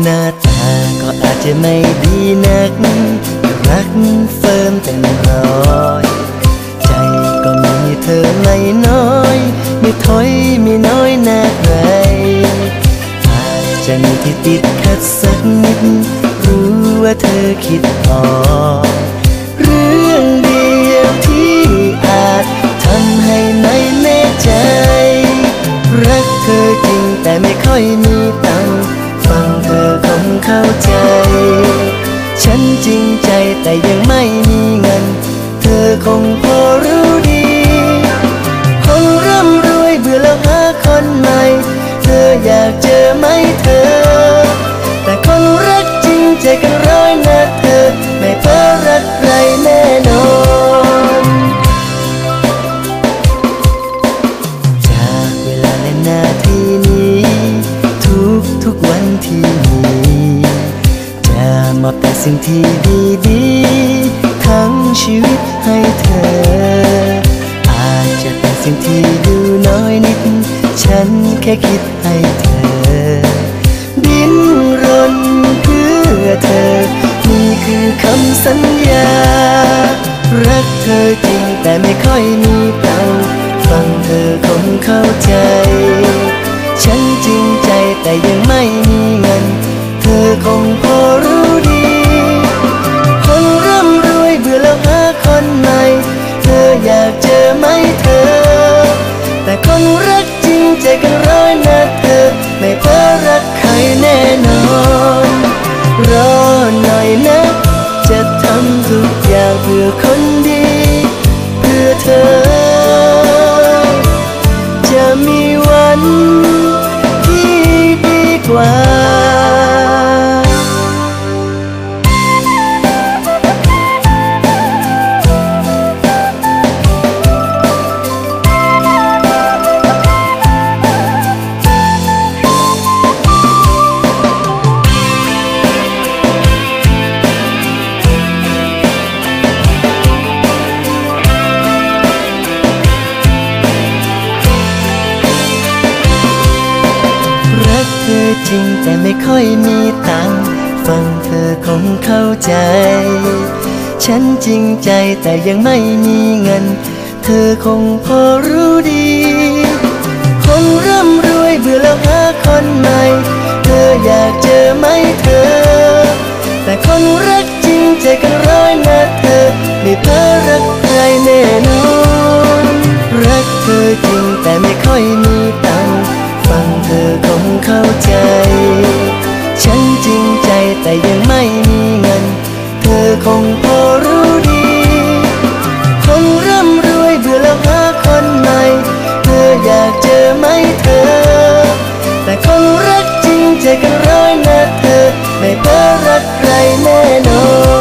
หน้าตาก็อาจจะไม่ดีนัก รักเฟิร์มเต็มร้อย ใจก็มีเธอไม่น้อย ไม่ถอยไม่น้อยหน้าใครอาจจะมีที่ติดขัดสักนิด รู้ว่าเธอคิดออกหรือ แต่ยังไม่มีเงิน เธอคงพอรู้ดี คนร่ำรวยเบื่อแล้วหาคนใหม่ เธออยากเจอไหมเธอ แต่คนรักจริงใจกันร้อยนะเธอ ไม่เพ้อรักใครแน่นอนจากเวลาและนาทีนี้ ทุกทุกวันที่มี มอบแต่สิ่งที่ดีๆ ทั้งชีวิตให้เธอ อาจจะเป็นสิ่งที่ดูน้อยนิด ฉันแค่คิดให้เธอ ดิ้นรนเพื่อเธอ นี่คือคำสัญญา รักเธอจริงแต่ไม่ค่อยมีตังค์ฟังเธอคงเข้าใจ ฉันจริงใจแต่ยังไม่มีเงิน เธอคงพอรู้ ริงแต่ไม่ค่อยมีตังฟังเธอคงเข้าใจ ฉันจริงใจแต่ยังไม่มีเงิน เธอคงพอรู้ดี คนร่ำรวยเบื่อแล้วหาคนใหม่ เธออยากเจอไหมเธอ แต่คนรักจริงใจกันร้อยนะเธอ ไม่เพ้อรักใครแน่นอน รักเธอจริงแต่ไม่ค่อย คงพอรู้ดีคนร่ำรวยเบื่อแล้วหาคนใหม่เธออยากเจอไหมเธอ แต่คนรักจริงใจกันร้อยนะเธอ ไม่เพ้อรักใครแน่นอน